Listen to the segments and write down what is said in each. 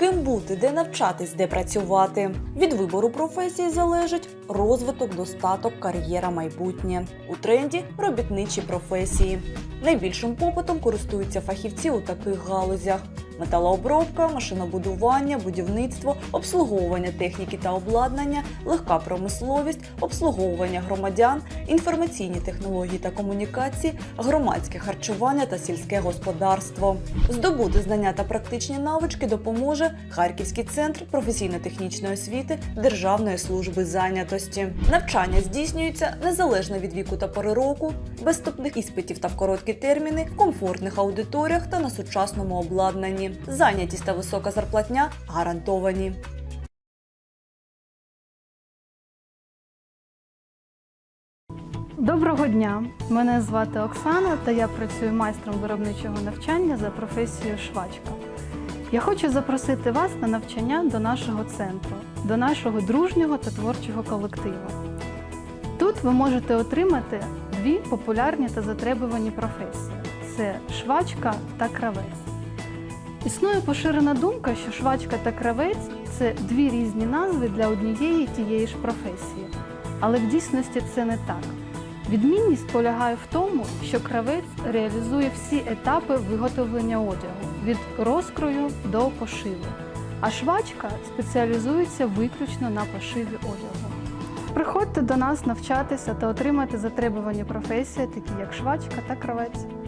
Ким бути, де навчатись, де працювати. Від вибору професії залежить розвиток, достаток, кар'єра, майбутнє. У тренді робітничі професії. Найбільшим попитом користуються фахівці у таких галузях: металообробка, машинобудування, будівництво, обслуговування техніки та обладнання, легка промисловість, обслуговування громадян, інформаційні технології та комунікації, громадське харчування та сільське господарство. Здобути знання та практичні навички допоможе Харківський центр професійно-технічної освіти Державної служби зайнятості. Навчання здійснюється незалежно від віку та пори року, без вступних іспитів та в короткі терміни, в комфортних аудиторіях та на сучасному обладнанні. Зайнятість та висока зарплатня гарантовані. Доброго дня! Мене звати Оксана та я працюю майстром виробничого навчання за професією швачка. Я хочу запросити вас на навчання до нашого центру, до нашого дружнього та творчого колективу. Тут ви можете отримати дві популярні та затребувані професії: це швачка та кравець. Існує поширена думка, що швачка та кравець це дві різні назви для однієї тієї ж професії. Але в дійсності це не так. Відмінність полягає в тому, що кравець реалізує всі етапи виготовлення одягу від розкрою до пошиву, а швачка спеціалізується виключно на пошиві одягу. Приходьте до нас навчатися та отримати затребувані професії, такі як швачка та кравець.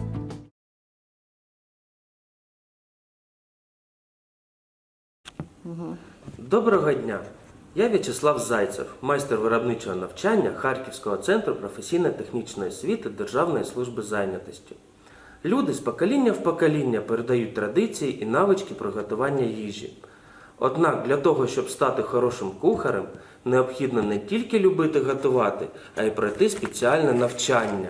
Доброго дня! Я В'ячеслав Зайцев, майстер виробничого навчання Харківського центру професійно-технічної освіти Державної служби зайнятості. Люди з покоління в покоління передають традиції і навички приготування їжі. Однак для того, щоб стати хорошим кухарем, необхідно не тільки любити готувати, а й пройти спеціальне навчання.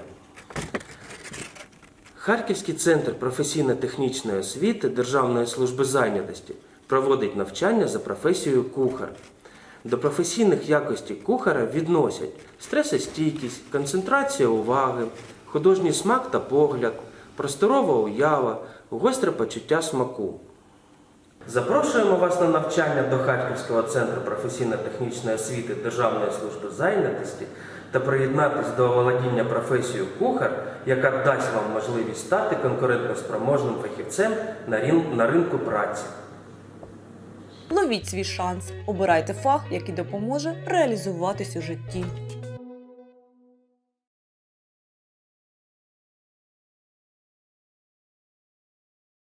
Харківський центр професійно-технічної освіти Державної служби зайнятості проводить навчання за професією кухар. До професійних якостей кухаря відносять стресостійкість, концентрація уваги, художній смак та погляд, просторова уява, гостре почуття смаку. Запрошуємо вас на навчання до Харківського центру професійно-технічної освіти Державної служби зайнятості та приєднатись до володіння професією кухар, яка дасть вам можливість стати конкурентноспроможним фахівцем на ринку праці. Ловіть свій шанс, обирайте фах, який допоможе реалізуватись у житті.